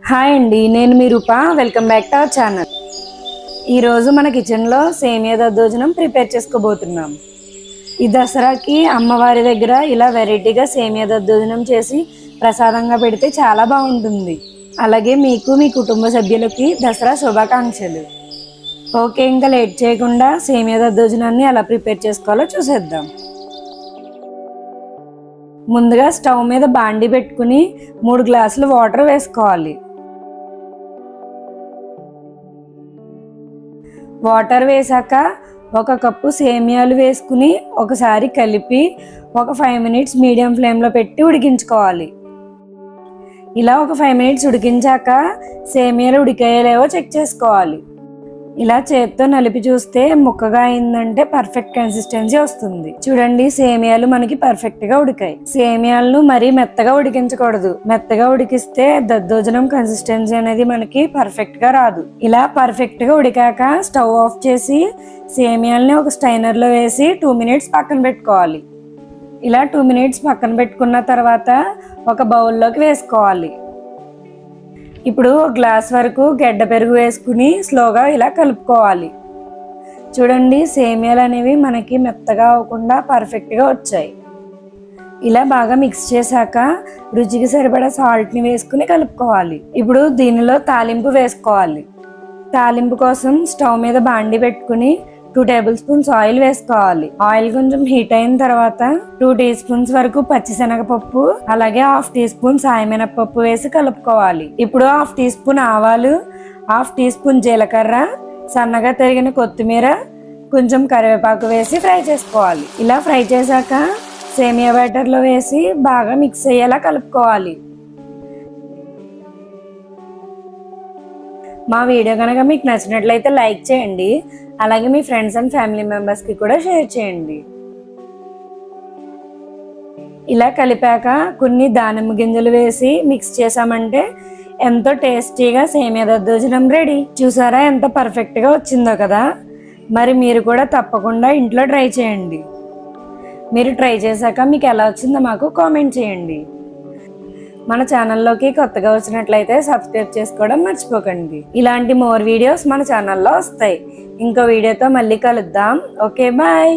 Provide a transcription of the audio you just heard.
Hi అండి నేను మీ Roopa. Welcome back to our channel. ఈరోజు మన కిచెన్లో సేమియా దద్దోజనం ప్రిపేర్ చేసుకోబోతున్నాం. ఈ దసరాకి అమ్మవారి దగ్గర ఇలా వెరైటీగా సేమియా దద్దోజనం చేసి ప్రసాదంగా పెడితే చాలా బాగుంటుంది. అలాగే మీకు మీ కుటుంబ సభ్యులకి దసరా శుభాకాంక్షలు. ఓకే ఇంకా లేట్ చేయకుండా సేమియా దద్దోజనాన్ని ఎలా ప్రిపేర్ చేసుకోవాలో చూసేద్దాం. ముందుగా స్టవ్ మీద బాండి పెట్టుకుని మూడు గ్లాసులు వాటర్ వేసుకోవాలి. వాటర్ వేసాక ఒక కప్పు సేమియాలు వేసుకుని ఒకసారి కలిపి ఒక ఫైవ్ మినిట్స్ మీడియం ఫ్లేమ్లో పెట్టి ఉడికించుకోవాలి. ఇలా ఒక ఫైవ్ మినిట్స్ ఉడికించాక సేమియాలు ఉడికాయలేవో చెక్ చేసుకోవాలి. ఇలా చేత్తో నలిపి చూస్తే ముక్కగా అయిందంటే పర్ఫెక్ట్ కన్సిస్టెన్సీ వస్తుంది. చూడండి సేమియాలు మనకి పర్ఫెక్ట్గా ఉడికాయి. సేమియాలను మరీ మెత్తగా ఉడికించకూడదు. మెత్తగా ఉడికిస్తే దద్దోజనం కన్సిస్టెన్సీ అనేది మనకి పర్ఫెక్ట్గా రాదు. ఇలా పర్ఫెక్ట్గా ఉడికాక స్టవ్ ఆఫ్ చేసి సేమియాల్ని ఒక స్టైనర్లో వేసి టూ మినిట్స్ పక్కన పెట్టుకోవాలి. ఇలా టూ మినిట్స్ పక్కన పెట్టుకున్న తర్వాత ఒక బౌల్లోకి వేసుకోవాలి. ఇప్పుడు గ్లాస్ వరకు గడ్డ పెరుగు వేసుకుని స్లోగా ఇలా కలుపుకోవాలి. చూడండి సేమియాలు అనేవి మనకి మెత్తగా అవ్వకుండా పర్ఫెక్ట్గా వచ్చాయి. ఇలా బాగా మిక్స్ చేశాక రుచికి సరిపడా సాల్ట్ని వేసుకుని కలుపుకోవాలి. ఇప్పుడు దీనిలో తాలింపు వేసుకోవాలి. తాలింపు కోసం స్టవ్ మీద బాండి పెట్టుకుని టూ టేబుల్ స్పూన్స్ ఆయిల్ వేసుకోవాలి. ఆయిల్ కొంచెం హీట్ అయిన తర్వాత టూ టీ స్పూన్స్ వరకు పచ్చిశనగపప్పు అలాగే హాఫ్ టీ స్పూన్ సాయమినపప్పు వేసి కలుపుకోవాలి. ఇప్పుడు హాఫ్ టీ స్పూన్ ఆవాలు హాఫ్ టీ స్పూన్ జీలకర్ర సన్నగా తరిగిన కొత్తిమీర కొంచెం కరివేపాకు వేసి ఫ్రై చేసుకోవాలి. ఇలా ఫ్రై చేశాక సేమియా బ్యాటర్లో వేసి బాగా మిక్స్ అయ్యేలా కలుపుకోవాలి. మా వీడియో కనుక మీకు నచ్చినట్లయితే లైక్ చేయండి. అలాగే మీ ఫ్రెండ్స్ అండ్ ఫ్యామిలీ మెంబర్స్కి కూడా షేర్ చేయండి. ఇలా కలిపాక కొన్ని దానిమ్మ గింజలు వేసి మిక్స్ చేసామంటే ఎంతో టేస్టీగా సేమియా దద్దోజనం రెడీ. చూసారా ఎంత పర్ఫెక్ట్గా వచ్చిందో కదా? మరి మీరు కూడా తప్పకుండా ఇంట్లో ట్రై చేయండి. మీరు ట్రై చేశాక మీకు ఎలా వచ్చిందో మాకు కామెంట్ చేయండి. మన ఛానల్లోకి కొత్తగా వచ్చినట్లయితే సబ్స్క్రైబ్ చేసుకోవడం మర్చిపోకండి. ఇలాంటి మోర్ వీడియోస్ మన ఛానల్లో వస్తాయి. ఇంకో వీడియోతో మళ్ళీ కలుద్దాం. Okay bye